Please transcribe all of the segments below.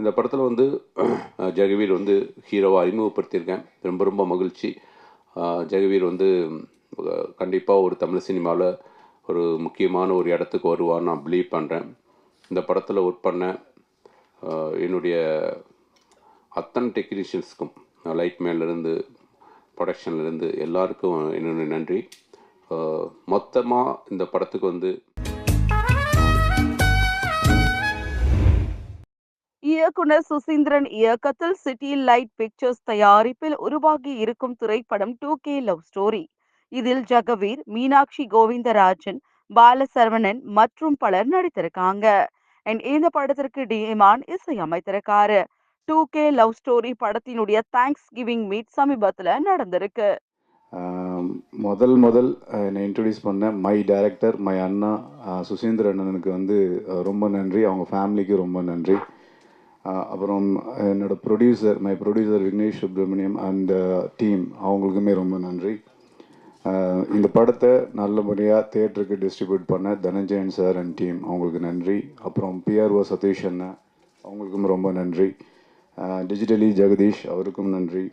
இந்த படத்தில் வந்து ஜெகவீர் வந்து ஹீரோவை அறிமுகப்படுத்தியிருக்கேன். ரொம்ப ரொம்ப மகிழ்ச்சி. ஜெகவீர் வந்து கண்டிப்பாக ஒரு தமிழ் சினிமாவில் ஒரு முக்கியமான ஒரு இடத்துக்கு வருவான்னு நான் பிலீவ் பண்ணுறேன் இந்த படத்தில் ஒர்க் பண்ண என்னுடைய அத்தனை டெக்னீஷியன்ஸ்க்கும் லைட் மேலேருந்து ப்ரொடக்ஷன்லேருந்து எல்லாருக்கும் என்னுடைய நன்றி. மொத்தமாக இந்த படத்துக்கு வந்து இயக்குனர் சுசீந்திரன் இயக்கத்தில் சிட்டி லைட் பிக்சர்ஸ் தயாரிப்பில் உருவாகி இருக்கும் திரைப்படம் டூ கே லவ் ஸ்டோரி. இதில் ஜெகவீர் மீனாட்சி கோவிந்தராஜன் பாலசரவணன் மற்றும் பலர் நடித்திருக்காங்க. அண்ட் இந்த படத்திற்கு டிமான் இசையமைத்திருக்காரு டூ கே லவ் ஸ்டோரி படத்தினுடைய தேங்க்ஸ் கிவிங் மீட் சமீபத்தில் நடந்திருக்கு. முதல் முதல் என்னை இன்ட்ரடியூஸ் பண்ண மை டைரக்டர் மை அண்ணா சுசீந்திர அண்ணனுக்கு வந்து ரொம்ப நன்றி. அவங்க ஃபேமிலிக்கு ரொம்ப நன்றி. Uh, அப்புறம் uh, என்னோட producer my producer Vignesh Subramaniam and team அவங்களுக்குமே ரொம்ப நன்றி. Uh, இந்த படத்தை நல்ல முறையாக தேட்டருக்கு டிஸ்ட்ரிபியூட் பண்ண தனஞ்சயன் சார் அண்ட் டீம் அவங்களுக்கு நன்றி. அப்புறம் பிஆர்ஓ சதீஷ் அண்ணன் அவங்களுக்கும் ரொம்ப நன்றி. டிஜிட்டலி ஜெகதீஷ் அவருக்கும் நன்றி.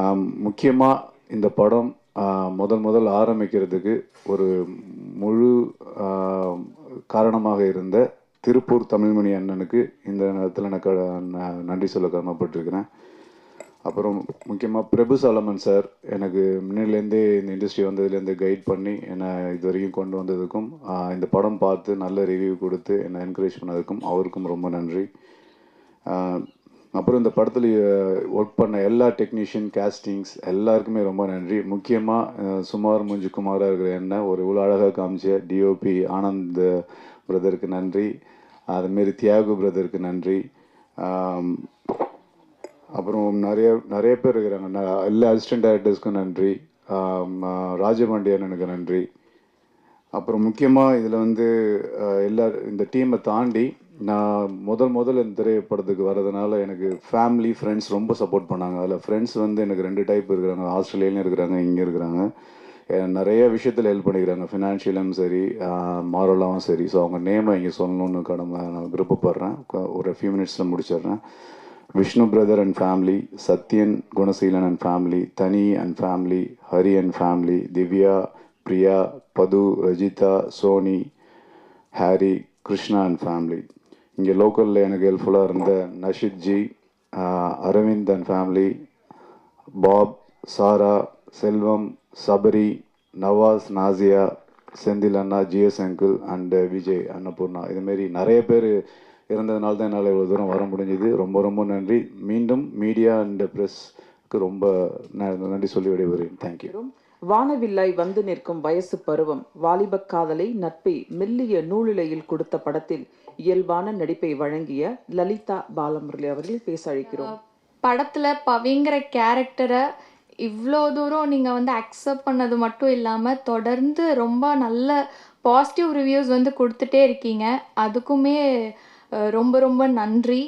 Um, முக்கியமாக இந்த படம் முதல் முதல் ஆரம்பிக்கிறதுக்கு ஒரு முழு காரணமாக இருந்த திருப்பூர் தமிழ்மணி அண்ணனுக்கு இந்த நேரத்தில் நான் க- நான் நன்றி சொல்ல கடமைப்பட்டிருக்கிறேன். அப்புறம் முக்கியமாக பிரபு சாலமன் சார் எனக்கு முன்னிலேருந்தே இந்த இண்டஸ்ட்ரி வந்ததுலேருந்து கைட் பண்ணி என்னை இது வரைக்கும் கொண்டு வந்ததுக்கும் இந்த படம் பார்த்து நல்ல ரிவ்யூ கொடுத்து என்னை என்கரேஜ் பண்ணதுக்கும் அவருக்கும் ரொம்ப நன்றி. அப்புறம் இந்த படத்தில் ஒர்க் பண்ண எல்லா டெக்னீஷியன் கேஸ்டிங்ஸ் எல்லாருக்குமே ரொம்ப நன்றி. முக்கியமாக சுமார் மூஞ்சி குமாராக இருக்கிற என்ன ஒரு இவ்வளோ அழகாக காமிச்ச டிஓபி ஆனந்த் பிரதருக்கு நன்றி. அதுமாரி தியாகு பிரதருக்கு நன்றி. அப்புறம் நிறைய நிறைய பேர் இருக்கிறாங்க. எல்லா அசிஸ்டன்ட் டைரக்டர்ஸ்க்கும் நன்றி. ஆம், ஆ, நன்றி. அப்புறம் முக்கியமாக இதில் வந்து எல்லா இந்த டீமை தாண்டி நான் முதல் முதல் இந்த திரைப்படத்துக்கு வர்றதுனால எனக்கு ஃபேமிலி ஃப்ரெண்ட்ஸ் ரொம்ப சப்போர்ட் பண்ணாங்க. அதில் ஃப்ரெண்ட்ஸ் வந்து எனக்கு ரெண்டு டைப் இருக்கிறாங்க. ஆஸ்திரேலியாலையும் இருக்கிறாங்க இங்கே இருக்கிறாங்க. நிறைய விஷயத்தில் ஹெல்ப் பண்ணிக்கிறாங்க. ஃபினான்ஷியலும் சரி மாரலாகவும் சரி. ஸோ அவங்க நேமை இங்கே சொல்லணும்னு கடமை நான் விருப்பப்படுறேன் ஒரு ஃபியூ மினிட்ஸில் முடிச்சிடுறேன். Vishnu brother and family Sathyan Gunaseelan and family Thani and family Hari and family Divya Priya Pathu Rajitha Soni Hari Krishna and family இங்கே லோக்கலில் எனக்கு ஹெல்ப்ஃபுல்லாக இருந்த Nashith ji Aravind and family Bob Sara Selvam Sabari Nawaz Nazia Senthil Anna GS uncle and Vijay Annapoorna. இதுமாரி நிறைய பேர் இருந்ததுனால தான் என்னால் இவ்வளோ தூரம் வர முடிஞ்சது. ரொம்ப ரொம்ப நன்றி. மீண்டும் மீடியா அண்ட் ப்ரெஸ்க்கு ரொம்ப நன்றி சொல்லி விடைபெறுகிறேன். தேங்க்யூ. வானவில்லாய் வந்து நிற்கும் வயசு பருவம் வாலிபக் காதலை நட்பை மெல்லிய நூலிழையில் கொடுத்த படத்தில் இயல்பான நடிப்பை வழங்கிய லலிதா பாலமுரளி அவர்கள் பேச அழைக்கிறோம். படத்துல பவிங்கிற கேரக்டரை இவ்வளோ தூரம் நீங்கள் வந்து அக்செப்ட் பண்ணது மட்டும் இல்லாமல் தொடர்ந்து ரொம்ப நல்ல பாசிட்டிவ் ரிவ்யூஸ் வந்து கொடுத்துட்டே இருக்கீங்க. அதுக்குமே ரொம்ப ரொம்ப நன்றி.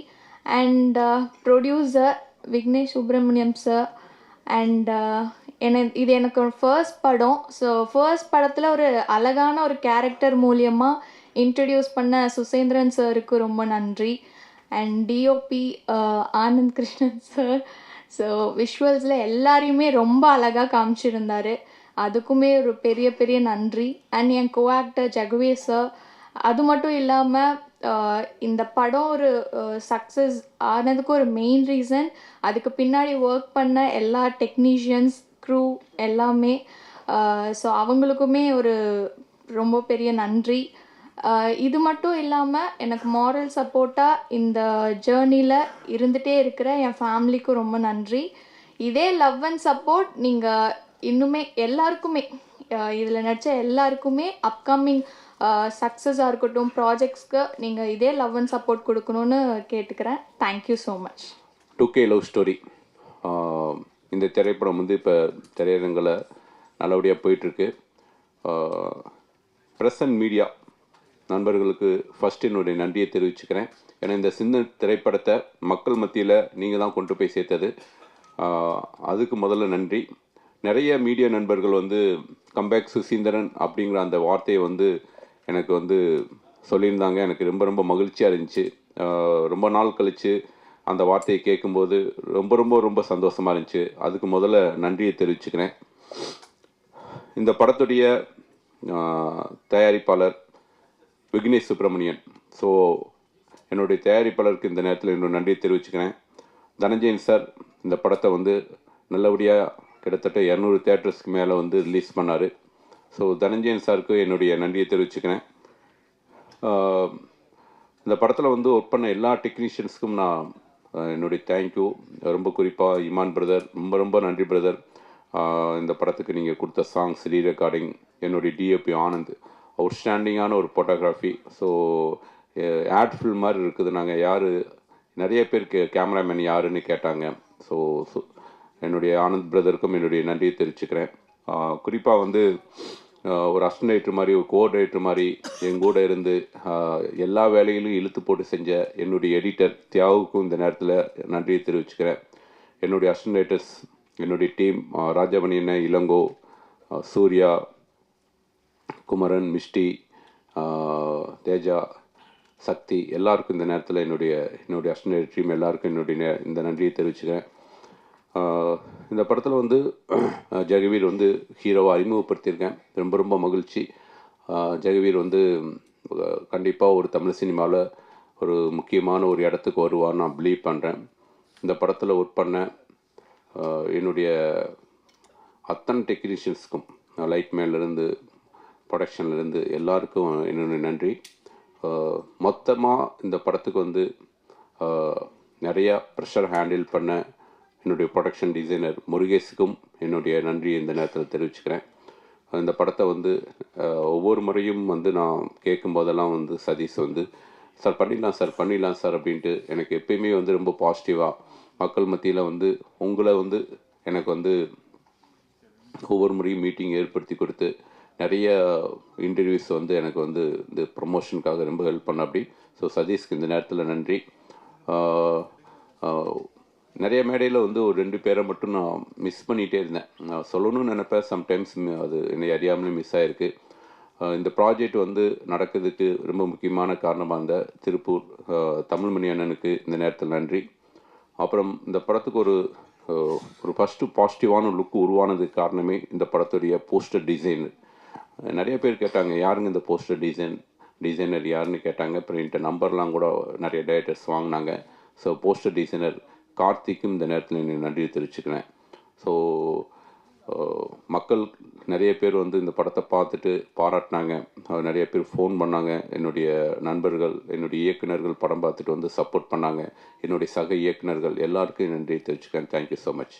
And producer Vignesh Subramaniam sir and என இது எனக்கு ஃபர்ஸ்ட் படம். ஸோ ஃபர்ஸ்ட் படத்தில் ஒரு அழகான ஒரு கேரக்டர் மூலியமாக இன்ட்ரடியூஸ் பண்ண சுசேந்திரன் சாருக்கு ரொம்ப நன்றி. And DOP Anand Krishnan sir so விஷுவல்ஸில் எல்லாரையுமே ரொம்ப அழகாக காமிச்சிருந்தாரு. அதுக்குமே ஒரு பெரிய பெரிய நன்றி. அண்ட் என் கோ ஆக்டர் ஜெகவீர் சார் அது மட்டும் இல்லாமல் இந்த படம் ஒரு சக்ஸஸ் ஆனதுக்கு ஒரு மெயின் ரீசன் அதுக்கு பின்னாடி ஒர்க் பண்ண எல்லா டெக்னீஷியன்ஸ் க்ரூ எல்லாமே ஸோ அவங்களுக்குமே ஒரு ரொம்ப பெரிய நன்றி. இது மட்டும் இல்லாமல் எனக்கு மாரல் சப்போர்ட்டாக இந்த ஜேர்னியில் இருந்துகிட்டே இருக்கிற என் ஃபேமிலிக்கும் ரொம்ப நன்றி. இதே லவ் அண்ட் சப்போர்ட் நீங்கள் இன்னுமே எல்லாருக்குமே இதில் நடித்த எல்லாருக்குமே அப்கமிங் சக்ஸஸாக இருக்கட்டும் ப்ராஜெக்ட்ஸ்க்கு நீங்கள் இதே லவ் அண்ட் சப்போர்ட் கொடுக்கணும்னு கேட்டுக்கிறேன். Thank you so much two K love story இந்த திரைப்படம் வந்து இப்போ திரையரங்கில் நல்லபடியாக போயிட்டுருக்கு ப்ரெஸ் அண்ட் மீடியா நண்பர்களுக்கு ஃபஸ்ட் என்னுடைய நன்றியை தெரிவிச்சுக்கிறேன். ஏன்னா இந்த சின்ன திரைப்படத்தை மக்கள் மத்தியில் நீங்கள் தான் கொண்டு போய் சேர்த்தது. அதுக்கு முதல்ல நன்றி. நிறைய மீடியா நண்பர்கள் வந்து கம்பேக் சுசீந்திரன் அப்படிங்கிற அந்த வார்த்தையை வந்து எனக்கு வந்து சொல்லியிருந்தாங்க. எனக்கு ரொம்ப ரொம்ப மகிழ்ச்சியாக இருந்துச்சு. ரொம்ப நாள் கழித்து அந்த வார்த்தையை கேட்கும்போது ரொம்ப ரொம்ப ரொம்ப சந்தோஷமாக இருந்துச்சு. அதுக்கு முதல்ல நன்றியை தெரிவிச்சுக்கிறேன். இந்த படத்துடைய தயாரிப்பாளர் விக்னேஷ் சுப்பிரமணியன். ஸோ என்னுடைய தயாரிப்பாளருக்கு இந்த நேரத்தில் என்னோட நன்றியை தெரிவிச்சுக்கிறேன். தனஞ்சயன் சார் இந்த படத்தை வந்து நல்லபடியாக கிட்டத்தட்ட இரநூறு தேட்டர்ஸ்க்கு மேலே வந்து ரிலீஸ் பண்ணார். ஸோ தனஞ்சயன் சாருக்கு என்னுடைய நன்றியை தெரிவிச்சுக்கிறேன். இந்த படத்தில் வந்து ஒர்க் பண்ண எல்லா டெக்னீஷியன்ஸ்க்கும் நான் என்னுடைய தேங்க்யூ ரொம்ப குறிப்பாக இமான் பிரதர் ரொம்ப ரொம்ப நன்றி பிரதர் இந்த படத்துக்கு நீங்கள் கொடுத்த சாங்ஸ் ரீ ரெக்கார்டிங் என்னுடைய டிஎப்பி ஆனந்த். அவுட்ஸ்டாண்டிங்கான ஒரு ஃபோட்டோகிராஃபி ஸோ ஆட் ஃபில் மாதிரி இருக்குது. நாங்கள் யார் நிறைய பேருக்கு கேமராமேன் யாருன்னு கேட்டாங்க. ஸோ என்னுடைய ஆனந்த் பிரதருக்கும் என்னுடைய நன்றியை தெரிவிச்சுக்கிறேன். குறிப்பாக வந்து ஒரு அசிஸ்டன்ட் ரைட்டர் மாதிரி ஒரு கோஆர்டினேட்டர் மாதிரி எங்கூட இருந்து எல்லா வேலையிலும் இழுத்து போட்டு செஞ்ச என்னுடைய எடிட்டர் தியாவுக்கும் இந்த நேரத்தில் நன்றியை தெரிவிச்சுக்கிறேன். என்னுடைய அசிஸ்டன்ட் ரைட்டர்ஸ் என்னுடைய டீம் ராஜமணி அண்ணன் இளங்கோ சூர்யா குமரன் மிஷ்டி தேஜா சக்தி எல்லாருக்கும் இந்த நேரத்தில் என்னுடைய என்னுடைய அஸ்டனரி டீம் எல்லாருக்கும் என்னுடைய இந்த நன்றியை தெரிவிச்சுக்கிறேன். இந்த படத்தில் வந்து ஜெகவீர் வந்து ஹீரோவை அறிமுகப்படுத்தியிருக்கேன். ரொம்ப ரொம்ப மகிழ்ச்சி. ஜெகவீர் வந்து கண்டிப்பாக ஒரு தமிழ் சினிமாவில் ஒரு முக்கியமான ஒரு இடத்துக்கு வருவான்னு நான் பிலீவ் பண்ணுறேன் இந்த படத்தில் ஒர்க் பண்ண என்னுடைய அத்தனை டெக்னீஷியன்ஸ்க்கும் லைட்மேன்லேருந்து ப்ரொடக்ஷன்லேருந்து எல்லாருக்கும் என்னென்ன நன்றி. மொத்தமாக இந்த படத்துக்கு வந்து நிறையா ப்ரெஷர் ஹேண்டில் பண்ண என்னுடைய ப்ரொடக்ஷன் டிசைனர் முருகேஷுக்கும் என்னுடைய நன்றியை இந்த நேரத்தில் தெரிவிச்சுக்கிறேன். இந்த படத்தை வந்து ஒவ்வொரு முறையும் வந்து நான் கேட்கும் போதெல்லாம் வந்து சதீஷ் வந்து சார் பண்ணிடலாம் சார் பண்ணிடலாம் சார் அப்படின்ட்டு எனக்கு எப்பயுமே வந்து ரொம்ப பாசிட்டிவாக மக்கள் மத்தியில் வந்து உங்களை வந்து எனக்கு வந்து ஒவ்வொரு முறையும் மீட்டிங் ஏற்படுத்தி கொடுத்து நிறைய இன்டர்வியூஸ் வந்து எனக்கு வந்து இந்த ப்ரொமோஷனுக்காக ரொம்ப ஹெல்ப் பண்ண அப்படி. ஸோ சதீஷ்க்கு இந்த நேரத்தில் நன்றி. நிறைய மேடையில் வந்து ஒரு ரெண்டு பேரை மட்டும் நான் மிஸ் பண்ணிகிட்டே இருந்தேன். நான் சொல்லணும்னு நினைப்பேன். சம்டைம்ஸ் அது என்னை அறியாமலே மிஸ் ஆகிருக்கு இந்த ப்ராஜெக்ட் வந்து நடக்கிறதுக்கு ரொம்ப முக்கியமான காரணமாக இருந்த திருப்பூர் தமிழ்மணி அண்ணனுக்கு இந்த நேரத்தில் நன்றி. அப்புறம் இந்த படத்துக்கு ஒரு ஒரு ஃபஸ்ட்டு பாசிட்டிவான லுக் உருவானதுக்கு காரணமே இந்த படத்துடைய போஸ்டர் டிசைன் நிறைய பேர் கேட்டாங்க யாருங்க இந்த போஸ்டர் டிசைன் டிசைனர் யாருன்னு கேட்டாங்க. பிரிண்ட் நம்பர்லாம் கூட நிறைய டேரக்டர்ஸ் வாங்கினாங்க. ஸோ போஸ்டர் டிசைனர் கார்த்திக்கும் இந்த நேரத்தில் எனக்கு நன்றி தெரிவிச்சுக்கிறேன். ஸோ மக்கள் நிறைய பேர் வந்து இந்த படத்தை பார்த்துட்டு பாராட்டினாங்க. நிறைய பேர் ஃபோன் பண்ணாங்க. என்னுடைய நண்பர்கள் என்னுடைய இயக்குனர்கள் படம் பார்த்துட்டு வந்து சப்போர்ட் பண்ணாங்க. என்னுடைய சக இயக்குனர்கள் எல்லாருக்கும் நன்றி தெரிவிச்சுக்கிறேன். Thank you so much